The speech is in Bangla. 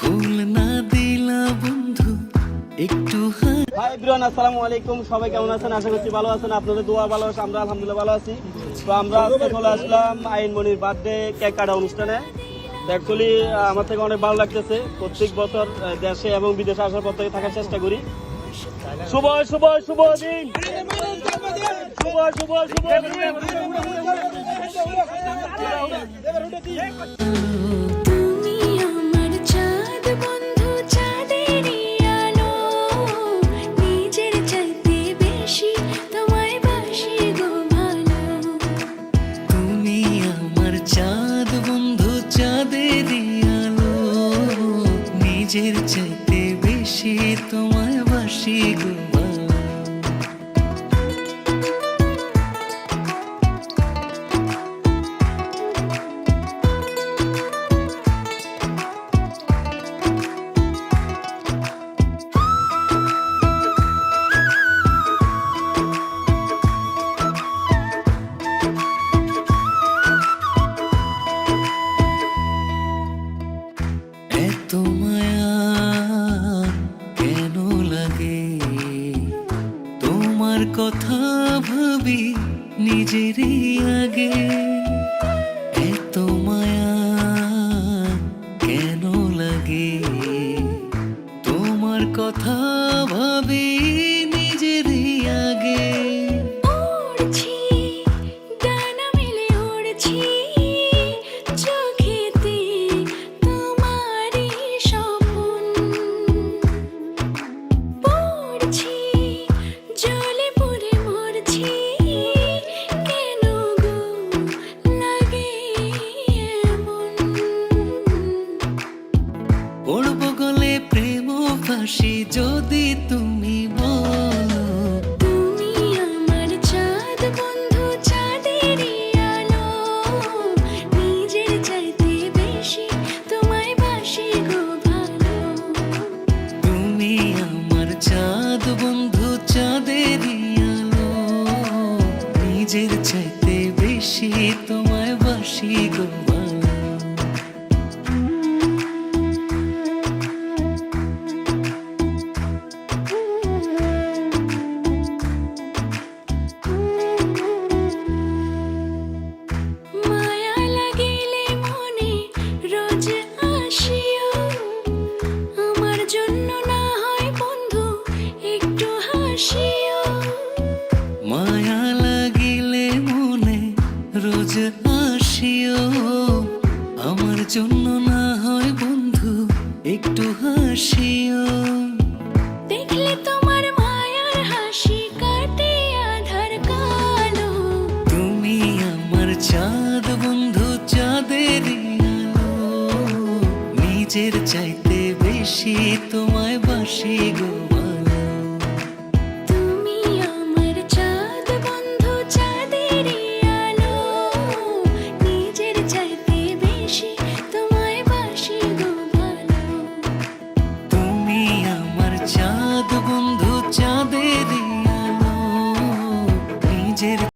ফুল আসসালামু আলাইকুম। সবাই কেমন আছেন? আশা করছি ভালো আছেন। আপনাদের দোয়া ভালো আছে আমরা আলহামদুলিল্লাহ ভালো আছি। তো আমরা আজকে চলে আসলাম আইনমণির বার্থডে কেক কাটা অনুষ্ঠানে। অ্যাকচুয়ালি আমার থেকে অনেক ভালো লাগতেছে। প্রত্যেক বছর দেশে এবং বিদেশে আসার পর থেকে থাকার চেষ্টা করি। শুভ শুভ শুভ দিন! শুভ শুভ শুভ নিজের চাইতে বেশি তোমায় বাসি গো ভালো। তোমার কথা ভাবি নিজেরই আগে। এত মায়া কেন লাগে? তোমার কথা পড়ব গলে প্রেম ফাঁসি যদি তুমি বলো। তুমি আমার চাঁদ বন্ধু চাঁদেরই আলো। নিজের চাইতে বেশি তোমায় বাসি গো ভালো। তুমি আমার চাঁদ বন্ধু চাঁদের আলো। নিজের চাইতে বেশি তোমায় বাসি গো হাসিও। দেখলে তোমার মায়ার হাসি কাটে আধার কালো। তুমি আমার চাঁদ বন্ধু চাঁদের আলো। নিজের চাইতে বেশি তোমায় বাসি গো চাঁদ